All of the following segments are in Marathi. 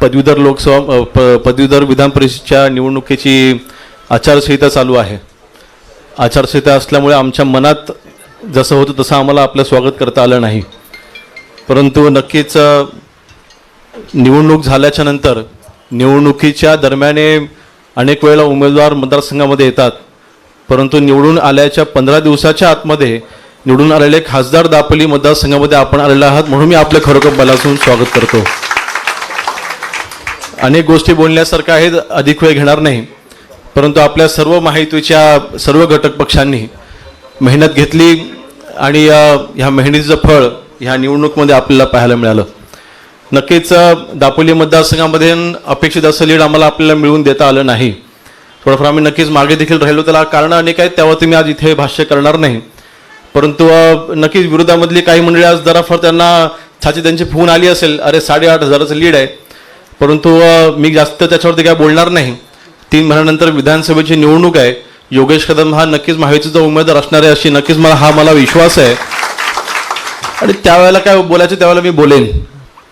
पदवीधर लोकसभा प पदवीधर विधान परिषदेच्या निवडणुकीची आचारसंहिता चालू आहे. आचारसंहिता असल्यामुळे आमच्या मनात जसं होतं तसं आम्हाला आपलं स्वागत करता आलं नाही. परंतु नक्कीच निवडणूक झाल्याच्यानंतर निवडणुकीच्या दरम्याने अनेक वेळेला उमेदवार मतदारसंघामध्ये येतात. परंतु निवडून आल्याच्या पंधरा दिवसाच्या आतमध्ये निवडून आलेले खासदार दापोली मतदारसंघामध्ये आपण आलेले आहात म्हणून मी आपलं खरोखर बलासून स्वागत करतो. अनेक गोष्टी बोलण्यासारख्या आहेत अधिक वेळ घेणार नाही. परंतु आपल्या सर्व माहितीच्या सर्व घटक पक्षांनी मेहनत घेतली आणि ह्या मेहनतीचं फळ ह्या निवडणुकीमध्ये आपल्याला पाहायला मिळालं. नक्कीच दापोली मतदारसंघामध्ये अपेक्षित असं लीड आम्हाला आपल्याला मिळवून देता आलं नाही. थोडंफार आम्ही नक्कीच मागे देखील राहिलो. त्याला कारणं अनेक आहेत त्यावरती मी आज इथे भाष्य करणार नाही. परंतु नक्कीच विरोधामधली काही मंडळी आज जराफार त्यांना छाची त्यांची फोन आली असेल. अरे साडेआठ हजाराचं लीड आहे. परंतु मी जास्त त्याच्यावरती काय बोलणार नाही. तीन महिन्यानंतर विधानसभेची निवडणूक आहे. योगेश कदम हा नक्कीच महायुतीचा उमेदवार असणार आहे अशी नक्कीच मला हा मला विश्वास आहे. आणि त्यावेळेला काय बोलायचं त्यावेळेला मी बोलेन.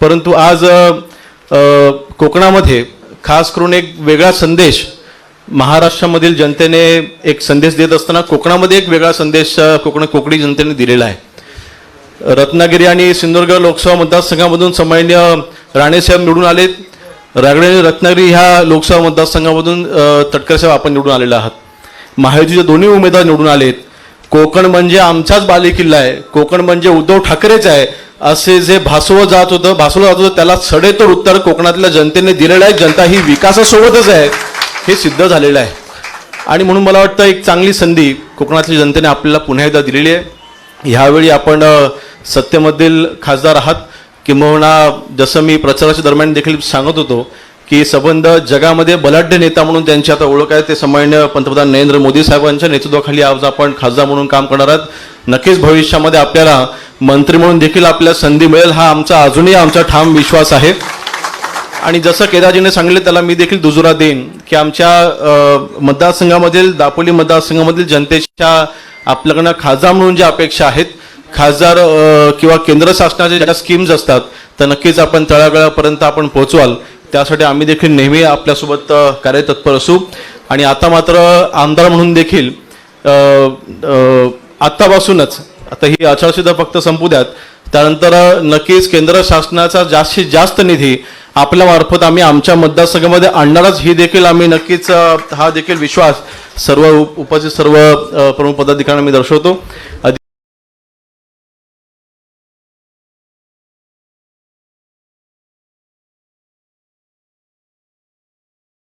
परंतु आज कोकणामध्ये खास करून एक वेगळा संदेश महाराष्ट्रामधील जनतेने एक संदेश देत असताना कोकणामध्ये एक वेगळा संदेश कोकण कोकणी जनतेने दिलेला आहे. रत्नागिरी आणि सिंधुदुर्ग लोकसभा मतदारसंघामधून सामान्य राणेसाहेब निवडून आलेत. रागडे रत्नागिरी ह्या लोकसभा मतदारसंघामधून तटकरसाहेब आपण निवडून आलेले आहात. महायुतीचे दोन्ही उमेदवार निवडून आलेत. कोकण म्हणजे आमचाच बालेकिल्ला आहे. कोकण म्हणजे उद्धव ठाकरेच आहे. असे जे भासवलं जात होतं भासवलं जात होतं त्याला सडेतोड उत्तर कोकणातल्या जनतेने दिलेलं आहे. जनता ही विकासासोबतच आहे. हे सिद्ध झालेलं आहे. आणि म्हणून मला वाटतं एक चांगली संधी कोकणातल्या जनतेने आपल्याला पुन्हा एकदा दिलेली आहे. ह्यावेळी आपण सत्तेमधील खासदार आहात. किंबहुना जसं मी प्रचाराच्या दरम्यान देखील सांगत होतो की संबंध जगामध्ये बलाढ्य नेता म्हणून त्यांची आता ओळख आहे ते सामान्य पंतप्रधान नरेंद्र मोदी साहेबांच्या नेतृत्वाखाली आज आपण खासदार म्हणून काम करणार आहात. नक्कीच भविष्यामध्ये आपल्याला मंत्री म्हणून देखील आपल्याला संधी मिळेल हा आमचा अजूनही आमचा ठाम विश्वास आहे. आणि जसं केदारजीने सांगितलं त्याला मी देखील दुजोरा देईन की आमच्या मतदारसंघामधील दापोली मतदारसंघामधील जनतेच्या आपल्याकडनं खासदार म्हणून ज्या अपेक्षा आहेत खासदार किंवा केंद्र शासनाच्या ज्या स्कीम्स असतात तर नक्कीच आपण तळागळापर्यंत आपण पोहोचवाल. त्यासाठी आम्ही देखील नेहमी आपल्यासोबत कार्यतत्पर असू. आणि आता मात्र आमदार म्हणून देखील आत्तापासूनच आता ही आचारसंहिता फक्त संपू द्यात. त्यानंतर नक्कीच केंद्र शासनाचा जास्तीत जास्त निधी आपल्या मार्फत आम्ही आमच्या मतदारसंघामध्ये आणणारच. ही देखील आम्ही नक्कीच हा देखील विश्वास सर्व उप- उपस्थित सर्व प्रमुख पदाधिकाऱ्यांना मी दर्शवतो.